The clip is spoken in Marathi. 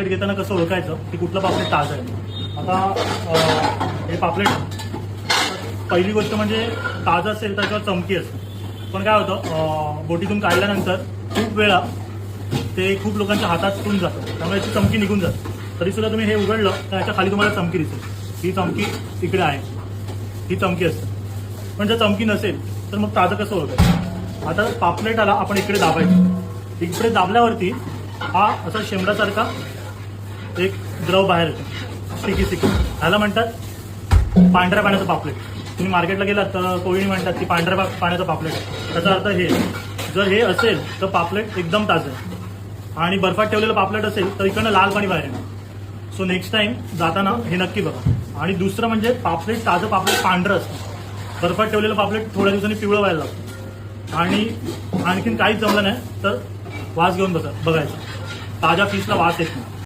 पापलेट घेताना कसं ओळखायचं? की कुठलं पापलेट ताजं आहे? आता हे पापलेट पहिली गोष्ट म्हणजे ताजं असेल तर त्याच्यावर चमकी असते पण काय होतं बोटीतून काढल्यानंतर खूप वेळा ते खूप लोकांच्या हातात तुटून जातं. त्यामुळे याची चमकी निघून जाते. तरी सुद्धा तुम्ही हे उघडलं तर याच्या खाली तुम्हाला चमकी दिसेल. ही चमकी इकडे आहे. ही चमकी असते. पण जर चमकी नसेल तर मग ताजं कसं ओळखायचं? आता पापलेटाला आपण इकडे दाबायचं. इकडे दाबल्यावरती हा असा शेंबडासारखा एक द्रव बाहेर येतो. सिकी सिकी. ह्याला म्हणतात पांढऱ्या पाण्याचं पापलेट. तुम्ही मार्केटला गेलात तर कोळी म्हणतात की पांढऱ्या पा- पाण्याचं पापलेट. त्याचा अर्थ हे जर हे असेल तर पापलेट एकदम ताजं आणि बर्फात ठेवलेलं पापलेट असेल तर इकडनं लाल पाणी बाहेर येणार. सो नेक्स्ट टाइम जाताना हे नक्की बघा. आणि दुसरं म्हणजे पापलेट ताजं पापलेट पांढरं असतं. बर्फात ठेवलेलं पापलेट थोड्या दिवसांनी पिवळं व्हायला लागतं. आणि आणखीन काहीच जमलं नाही तर वास घेऊन बसा बघायचं. ताज्या फिशला वास येत नाही.